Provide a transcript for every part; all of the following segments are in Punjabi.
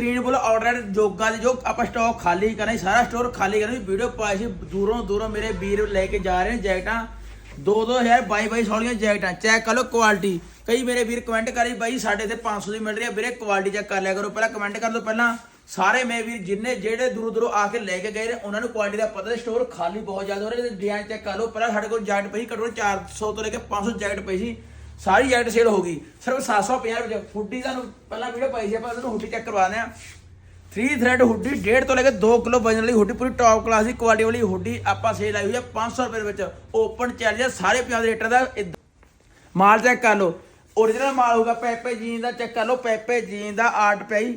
ਗ੍ਰੀਨ ਬੁੱਲ ਆਰਡਰ ਜੋਗਾ ਦੇ ਜੋ ਆਪਾਂ ਸਟਾਕ ਖਾਲੀ ਕਰਨਾ ਸਾਰਾ ਸਟੋਰ ਖਾਲੀ ਕਰਨਾ ਵੀਡੀਓ ਪਾਈ ਸੀ ਦੂਰੋਂ ਦੂਰੋਂ ਮੇਰੇ ਵੀਰ ਲੈ ਕੇ ਜਾ ਰਹੇ ਨੇ ਜੈਕਟਾਂ 2-2000 22 ਵਾਲੀਆਂ ਜੈਕਟਾਂ ਚੈੱਕ ਕਰ ਲਓ ਕੁਆਲਿਟੀ ਕਈ ਮੇਰੇ ਵੀਰ ਕਮੈਂਟ ਕਰੀ ਬਾਈ ਸਾਡੇ ਤੇ 500 ਦੀ ਮਿਲ ਰਹੀ ਹੈ ਵੀਰੇ ਕੁਆਲਿਟੀ ਚੈੱਕ ਕਰ ਲਿਆ ਕਰੋ ਪਹਿਲਾਂ ਕਮੈਂਟ ਕਰ ਲਓ ਪਹਿਲਾਂ ਸਾਰੇ ਮੇਰੇ ਵੀਰ ਜਿੰਨੇ ਜਿਹੜੇ ਦੂਰੋਂ ਦੂਰੋਂ ਆ ਕੇ ਲੈ ਕੇ ਗਏ ਨੇ ਉਹਨਾਂ ਨੂੰ ਕੁਆਲਿਟੀ ਦਾ ਪਤਾ ਸਟੋਰ ਖਾਲੀ ਬਹੁਤ ਜ਼ਿਆਦਾ ਹੋ ਰਿਹਾ ਡਿਜ਼ਾਈਨ ਚੈੱਕ ਕਰ ਲਓ ਪਹਿਲਾਂ ਸਾਡੇ ਕੋਲ ਜੈਕਟ ਪਈ ਘੱਟੋ ਘੱਟ 400 ਤੋਂ ਲੈ ਕੇ 500 ਜੈਕਟ ਪਈ ਸੀ ਸਾਰੀ ਜੈਕਟ ਸੇਲ ਹੋ ਗਈ। ਸਿਰਫ 750 ਰੁਪਏ ਹੁੱਡੀ ਤੁਹਾਨੂੰ ਪਹਿਲਾਂ ਵੀਡੀਓ ਪਾਈ ਸੀ, ਆਪਾਂ ਤੁਹਾਨੂੰ ਹੁੱਡੀ ਚੈੱਕ ਕਰਵਾਉਂਦੇ ਆ 3 ਥ੍ਰੈਡ ਹੁੱਡੀ 1.5 ਤੋਂ ਲੈ ਕੇ 2 ਕਿਲੋ ਵਜਨ ਵਾਲੀ ਹੁੱਡੀ, ਪੂਰੀ ਟੌਪ ਕਲਾਸ ਦੀ ਕੁਆਲਿਟੀ ਵਾਲੀ ਹੁੱਡੀ ਆਪਾਂ ਸੇਲ ਆਈ ਹੋਈ ਆ 500 ਰੁਪਏ ਦੇ ਵਿੱਚ। ਓਪਨ ਚੈਲੰਜ ਸਾਰੇ ਪੰਜਾਬ ਦੇ ਰੇਟਰ ਦਾ ਮਾਲ ਚੈੱਕ ਕਰ ਲਓ। Origignal ਮਾਲ ਹੋਊਗਾ ਪੈਪੇ ਜੀਨ ਦਾ ਚੈੱਕ ਕਰ ਲਓ। ਪੈਪੇ ਜੀਨ ਦਾ ਆਰਟ ਪਈ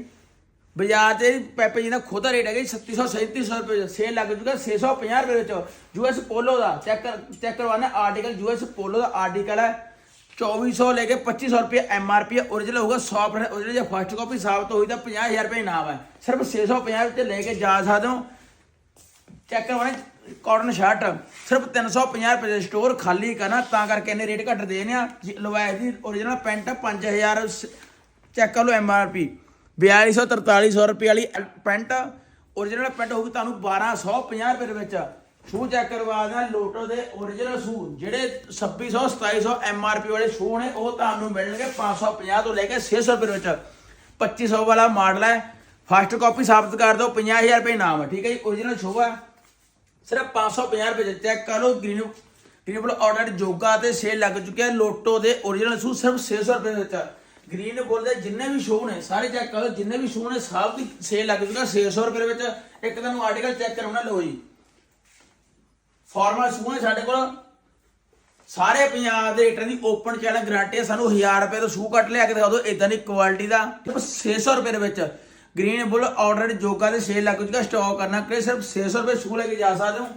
ਬਾਜ਼ਾਰ 'ਚ ਪੈਪੇ ਜੀਨ ਦਾ ਖੁਦ ਰੇਟ ਹੈਗਾ ਜੀ 3600 3700 ਰੁਪਏ ਸੇਲ ਲੱਗ ਜੂਗਾ 650 ਰੁਪਏ ਵਿੱਚ। ਯੂਐਸ ਪੋਲੋ ਦਾ ਚੈੱਕ ਚੈੱਕ ਕਰਵਾਣਾ ਆਰਟੀਕਲ ਯੂਐਸ ਪੋਲੋ ਦਾ ਆਰਟੀਕਲ ਹੈ। 2400 ਲੈ ਕੇ 2500 ਰੁਪਏ ਐਮਆਰਪੀ origignal ਹੋਊਗਾ 100% origignal ਜੇ ਫਸਟ ਕਾਪੀ ਸਾਬਤ ਹੋਈ ਤਾਂ 50000 ਰੁਪਏ ਇਨਾਮ ਹੈ ਸਿਰਫ 650 ਵਿੱਚ ਲੈ ਕੇ ਜਾ ਸਕਦੇ ਹੋ ਚੈੱਕ ਕਰਵਾਣਾ ਕਾਟਨ ਸ਼ਰਟ ਸਿਰਫ 350 ਰੁਪਏ ਦੇ ਸਟੋਰ ਖਾਲੀ ਕਰਨਾ ਤਾਂ ਕਰਕੇ ਇਹਨੇ ਰੇਟ ਘੱਟ ਦੇਣੇ ਨੇ ਆ ਲਵਾਇਸ ਦੀ origignal ਪੈਂਟ 5000 ਚੈੱਕ ਕਰ ਲਓ ਐਮਆਰਪੀ 4200 4300 ਰੁਪਏ ਵਾਲੀ ਪੈਂਟ origignal ਪੈਂਟ ਹੋਊਗੀ ਤੁਹਾਨੂੰ 1250 ਰੁਪਏ ਦੇ ਵਿੱਚ ਸ਼ੂ ਚੈੱਕ ਕਰਵਾ ਦੇਣਾ ਲੋਟੋ ਦੇ origignal ਸ਼ੂ। ਜਿਹੜੇ 2600 2700 ਐਮਆਰਪੀ ਵਾਲੇ ਸ਼ੂ ਨੇ, ਉਹ ਤੁਹਾਨੂੰ ਮਿਲਣਗੇ 550 ਤੋਂ ਲੈ ਕੇ 600 ਰੁਪਏ ਦੇ ਵਿੱਚ 2500 ਵਾਲਾ ਮਾਡਲ ਹੈ। ਫਸਟ ਕਾਪੀ ਸਾਬਤ ਕਰ ਦਿਓ 50000 ਰੁਪਏ ਇਨਾਮ ਹੈ, ਠੀਕ ਹੈ ਜੀ? origignal ਸ਼ੂ ਹੈ। ਸਿਰਫ 550 ਰੁਪਏ ਚ ਚੈੱਕ ਕਰ ਲਓ ਗ੍ਰੀਨ ਗ੍ਰੀਨ ਬੁੱਲ ਆਰਡਰ ਜੋਗਾ ਤੇ ਸੇਲ ਲੱਗ ਚੁੱਕਿਆ ਲੋਟੋ ਦੇ origignal ਸ਼ੂ ਸਿਰਫ 600 ਰੁਪਏ ਦੇ ਵਿੱਚ। ਗ੍ਰੀਨ ਬੁੱਲ ਦੇ ਜਿੰਨੇ ਵੀ ਸ਼ੂ ਨੇ, ਸਾਰੇ ਚੈੱਕ ਕਰ ਲਓ, ਜਿੰਨੇ ਵੀ ਸ਼ੂ ਨੇ, ਸਭ ਦੀ ਸੇਲ ਲੱਗ ਚੁੱਕਾ 600 ਰੁਪਏ ਵਿੱਚ। ਇੱਕ ਤੁਹਾਨੂੰ ਆਰਟੀਕਲ ਚੈੱਕ ਕਰਾਉਣਾ, ਲਓ ਜੀ। ਫਾਰਮਲ ਸ਼ੂ ਸਾਡੇ ਕੋਲ। ਸਾਰੇ ਪੰਜਾਬ ਦੇ ਰੇਟਾਂ ਦੀ ਓਪਨ ਚੈਨਲ ਗਾਰੰਟੀ ਹੈ ਸਾਨੂੰ 1000 ਰੁਪਏ ਤੋਂ ਸ਼ੂ ਕੱਟ ਲਿਆ ਕੇ ਦਿਖਾ ਦਿਓ ਇਦਾਂ ਦੀ ਕੁਆਲਿਟੀ ਦਾ। ਸਿਰਫ 600 ਰੁਪਏ ਦੇ ਵਿੱਚ ਗ੍ਰੀਨ ਬੁੱਲ ਆਰਡਰ ਜੋਗਾ ਦੇ ਸੇਲ ਲੱਗ ਚੁੱਕਾ ਸਟਾਕ ਕਰਨਾ। ਕਿ ਸਿਰਫ 600 ਰੁਪਏ ਸ਼ੂ ਲੈ ਕੇ ਜਾ ਸਕਦੇ ਹੋ।